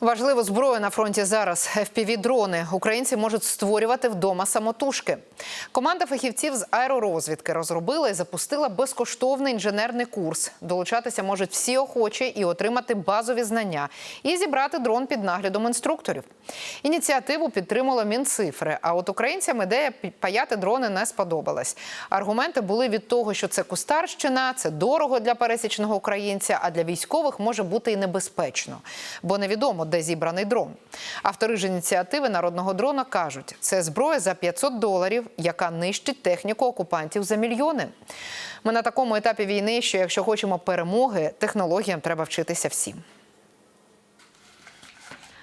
Важливу зброю на фронті зараз FPV-дрони. Українці можуть створювати вдома самотужки. Команда фахівців з аеророзвідки розробила і запустила безкоштовний інженерний курс. Долучатися можуть всі охочі і отримати базові знання, і зібрати дрон під наглядом інструкторів. Ініціативу підтримало Мінцифри. А от українцям ідея паяти дрони не сподобалась. Аргументи були від того, що це кустарщина, це дорого для пересічного українця, а для військових може бути і небезпечно, бо невідомо, де зібраний дрон. Автори ж ініціативи народного дрона кажуть, це зброя за 500 доларів, яка нищить техніку окупантів за мільйони. Ми на такому етапі війни, що якщо хочемо перемоги, технологіям треба вчитися всім.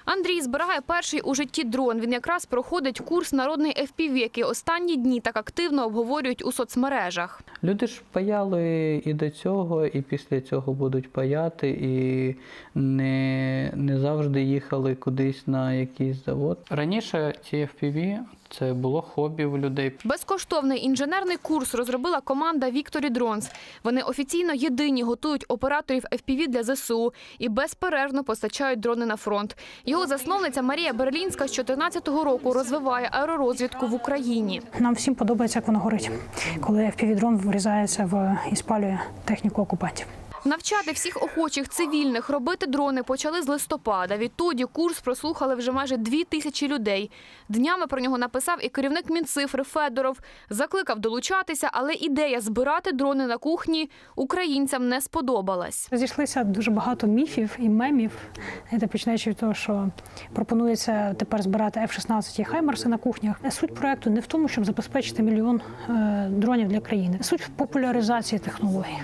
Андрій збирає перший у житті дрон. Він якраз проходить курс народний FPV, який останні дні так активно обговорюють у соцмережах. Люди ж паяли і до цього, і після цього будуть паяти, і не, не завжди їхали кудись на якийсь завод. Раніше ці FPV це було хобі в людей. Безкоштовний інженерний курс розробила команда Victory Drones. Вони офіційно єдині готують операторів FPV для ЗСУ і безперервно постачають дрони на фронт. Його засновниця Марія Берлінська з 2014 року розвиває аеророзвідку в Україні. Нам всім подобається, як воно горить, коли FPV-дрон врізається в і спалює техніку окупантів. Навчати всіх охочих цивільних робити дрони почали з листопада. Відтоді курс прослухали вже майже дві тисячі людей. Днями про нього написав і керівник Мінцифри Федоров. Закликав долучатися, але ідея збирати дрони на кухні українцям не сподобалась. Розійшлися дуже багато міфів і мемів. Починаючи від того, що пропонується тепер збирати F-16 і Хаймарси на кухнях. Суть проекту не в тому, щоб забезпечити мільйон е, дронів для країни. Суть в популяризації технологій.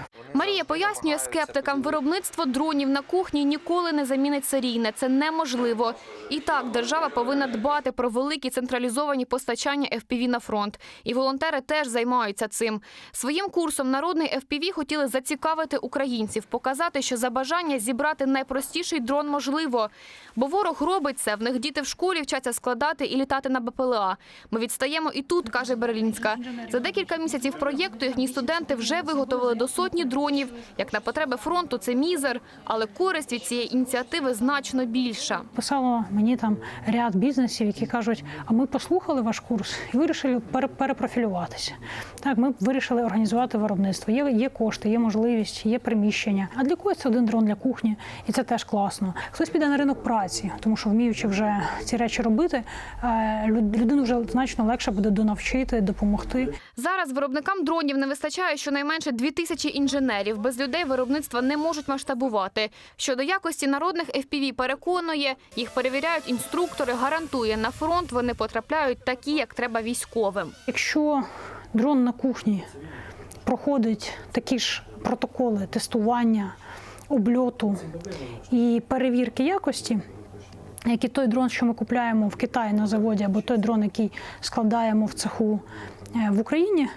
Марія пояснює скептикам, виробництво дронів на кухні ніколи не замінить серійне. Це неможливо. І так, держава повинна дбати про великі централізовані постачання FPV на фронт. І волонтери теж займаються цим. Своїм курсом народний FPV хотіли зацікавити українців, показати, що за бажання зібрати найпростіший дрон можливо. Бо ворог робить це. В них діти в школі вчаться складати і літати на БПЛА. Ми відстаємо і тут, каже Берлінська. За декілька місяців проєкту їхні студенти вже виготовили до сотні дронів. Як на потреби фронту, це мізер, але користь від цієї ініціативи значно більша. Писало мені там ряд бізнесів, які кажуть: а ми послухали ваш курс і вирішили пере- перепрофілюватися. Так, ми вирішили організувати виробництво. Є, є кошти, є можливість, є приміщення. А для когось це один дрон для кухні, і це теж класно. Хтось піде на ринок праці, тому що вміючи вже ці речі робити, е, людину вже значно легше буде донавчити, допомогти. Зараз виробникам дронів не вистачає щонайменше дві тисячі інженерів. Без людей виробництва не можуть масштабувати. Щодо якості народних FPV переконує, їх перевіряють інструктори, гарантує, на фронт вони потрапляють такі, як треба військовим. Якщо дрон на кухні проходить такі ж протоколи тестування, обльоту і перевірки якості, як і той дрон, що ми купляємо в Китаї на заводі, або той дрон, який складаємо в цеху е, в Україні,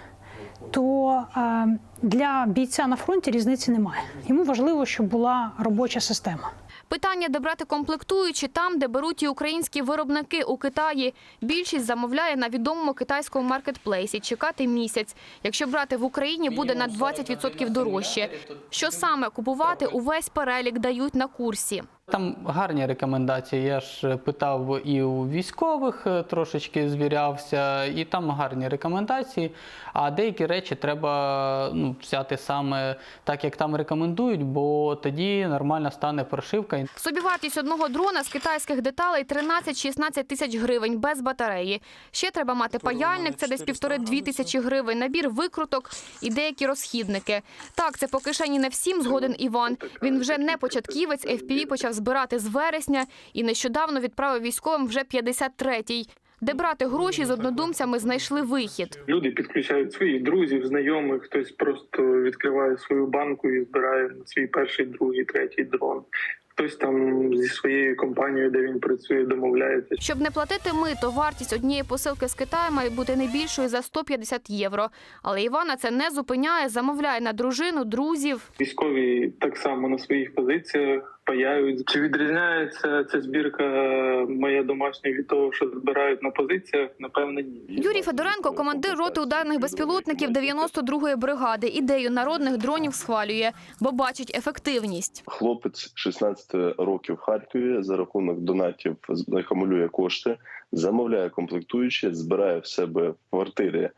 то е, для бійця на фронті різниці немає. Йому важливо, щоб була робоча система. Питання, де брати комплектуючі там, де беруть і українські виробники у Китаї. Більшість замовляє на відомому китайському маркетплейсі. Чекати місяць. Якщо брати в Україні, буде на 20% дорожче. Що саме купувати, увесь перелік дають на курсі. Там гарні рекомендації. Я ж питав і у військових е, трошечки звірявся, і там гарні рекомендації. А деякі речі треба ну, взяти саме так, як там рекомендують, бо тоді нормально стане прошивка. Собівартість одного дрона з китайських деталей 13-16 тисяч гривень без батареї. Ще треба мати паяльник, це десь півтори-дві тисячі гривень, набір викруток і деякі розхідники. Так, це по кишені не всім згоден Іван. Він вже не початківець, FPV почав збирати з вересня і нещодавно відправив військовим вже 53-й. Де брати гроші з однодумцями знайшли вихід. Люди підключають своїх друзів, знайомих, хтось просто відкриває свою банку і збирає свій перший, другий, третій дрон. Хтось там зі своєю компанією, де він працює, домовляється. Щоб не платити мито, вартість однієї посилки з Китаю має бути не більшою за 150 євро. Але Івана це не зупиняє, замовляє на дружину, друзів. Військові так само на своїх позиціях впаяють. Чи відрізняється ця збірка е, моя домашня від того, що збирають на позиціях? Напевно, ні. Юрій Федоренко, командир роти ударних безпілотників 92-ї бригади. Ідею народних дронів схвалює, бо бачить ефективність. Хлопець 16 років в Харкові за рахунок донатів акумулює кошти, замовляє комплектуючі, збирає в себе в квартирі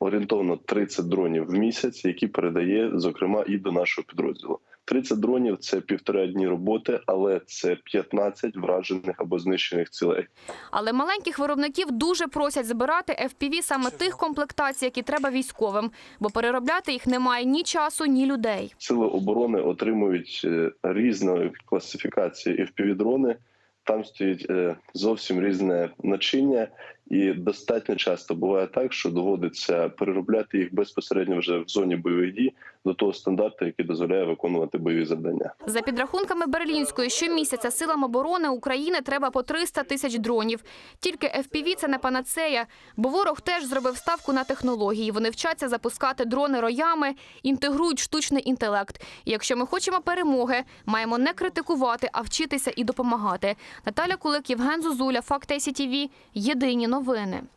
орієнтовно 30 дронів в місяць, які передає, зокрема, і до нашого підрозділу. 30 дронів це півтора дні роботи, але це 15 вражених або знищених цілей. Але маленьких виробників дуже просять збирати FPV саме тих комплектацій, які треба військовим, бо переробляти їх немає ні часу, ні людей. Сили оборони отримують е, різної класифікації FPV-дрони. Там стоїть е, зовсім різне начиння, і достатньо часто буває так, що доводиться переробляти їх безпосередньо вже в зоні бойових дій до того стандарту, який дозволяє виконувати бойові завдання. За підрахунками Берлінської, щомісяця силам оборони України треба по 300 тисяч дронів. Тільки FPV – це не панацея, бо ворог теж зробив ставку на технології. Вони вчаться запускати дрони роями, інтегрують штучний інтелект. Якщо ми хочемо перемоги, маємо не критикувати, а вчитися і допомагати. Наталя Кулик, Євген Зозуля, Факт ICTV. Єдині новини.